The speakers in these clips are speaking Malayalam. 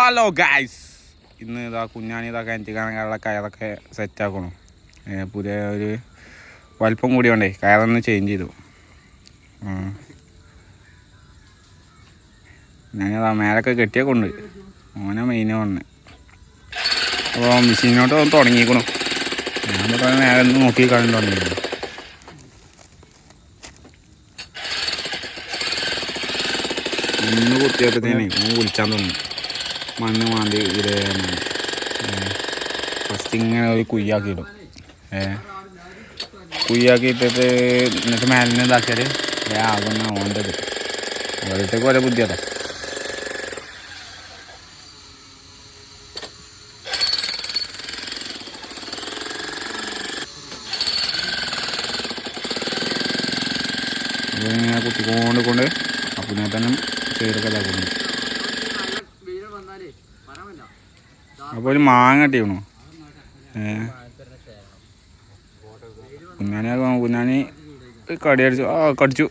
ഹലോ ഗായ്സ് ഇന്ന് ഇതാ കുഞ്ഞാണി ഇതാ കിണറ്റ് കാണാനുള്ള കയറൊക്കെ സെറ്റാക്കണം പുതിയ ഒരു വലിപ്പം കൂടിയോണ്ടേ കയറൊന്ന് ചേഞ്ച് ചെയ്തു. ഞാനിതാ മേലൊക്കെ കെട്ടിയൊക്കെ ഉണ്ട് ഓനെ മെയിനെ വന്ന്. അപ്പോൾ മെഷീനോട്ട് ഒന്ന് തുടങ്ങിക്കണം ഞാൻ പറഞ്ഞ നേരെ ഒന്ന് നോക്കി കാണാൻ തുടങ്ങിയിരുന്നു ഒന്ന് കുത്തിയപ്പോഴത്തേനെ വിളിച്ചാൻ തോന്നി മണ്ണ് മാന്തി ഇത് ഫസ്റ്റ് ഇങ്ങനെ ഒരു കുയ്യാക്കിയിടും കുയ്യാക്കിയിട്ടിട്ട് എന്നിട്ട് മേലിന് ഇതാക്കിയാൽ ആകുന്ന ഓണ്ടത് ഓരോരുത്തർക്ക് ഓരോ ബുദ്ധിയാട്ടോ അപ്പോൾ ഇങ്ങനെ കുത്തിക്കൊണ്ട് കൊണ്ട് അപ്പം തന്നെ ചെയ്തൊക്കെ ഇതാക്കുന്നു അപ്പോൾ ഒരു മാങ്ങ ടീണു കുഞ്ഞാനി കുഞ്ഞാണി കുഞ്ഞാണി കടി അടിച്ചു. ആ കടിച്ചു.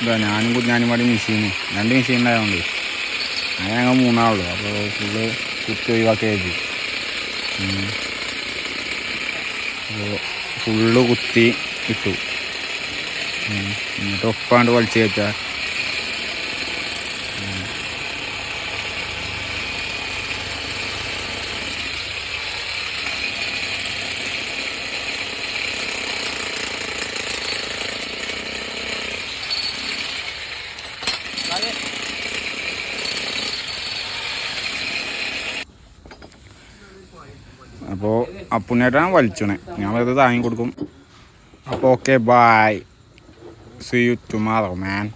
ഇതാ ഞാനും കുഞ്ഞാനും പാടി മെഷീന് രണ്ട് മെഷീൻ ഉണ്ടായതുകൊണ്ട് അങ്ങനെ ഞങ്ങൾ മൂന്നാളുള്ളൂ. അപ്പോൾ ഫുള്ള് കുത്തി ഒഴിവാക്കി അപ്പോൾ ഫുള്ള് കുത്തി ഇട്ടു. എന്നിട്ട് ഒപ്പാണ്ട് വലിച്ചു കയറ്റാ. അപ്പോൾ അപ്പുണ്ണേട്ടാണ് വലിച്ചണേ. ഞാൻ വെറുതെ താങ്ങി കൊടുക്കും. അപ്പോൾ okay bye See you tomorrow, man.